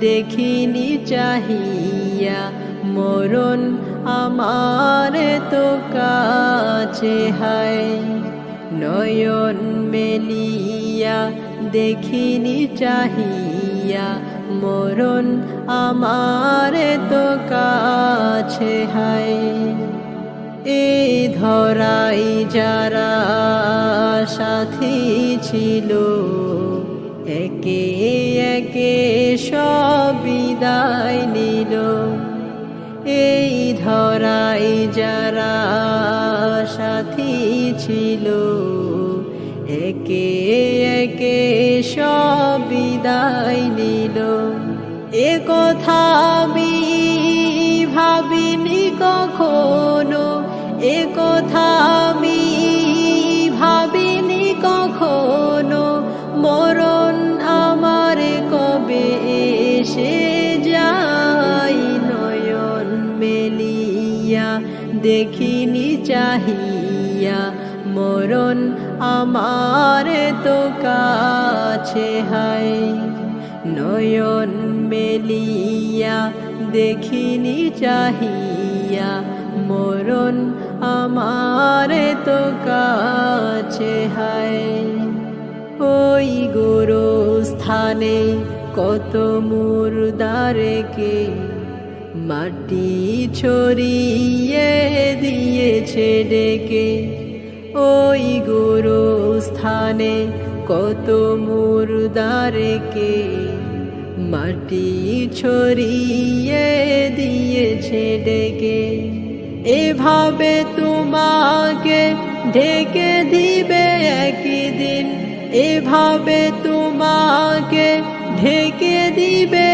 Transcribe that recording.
দেখিনি চাহিয়া, মরণ আমার তো কাছে হায়। নয়ন মেলিয়া, দেখিনি চাহিয়া, মরণ আমার তো কাছে হায়। এই ধরাই যারা সাথী ছিল, একে একে সব বিদায় নিল। এই ধরাই যারা সাথী ছিল, একে একে সব বিদায় নিল। এ কথা আমি ভাবিনি কখনো, এ কথা মেলিয়া দেখিনি চাহিয়া, মরণ আমার তো কাছে হায়। নয়ন মেলিয়া, দেখিনি চাহিয়া, মরণ আমার তো কাছে হায়। ওই গুরু স্থানে কত মুরদারকে মাটি ছড়িয়ে দিয়েছে ডেকে। ওই গুরু স্থানে কত মুরদারকে। মাটি ছড়িয়ে দিয়েছে ডেকে। এভাবে তোমাকে ঢেকে দিবে একদিন। এভাবে তোমাকে ঢেকে দিবে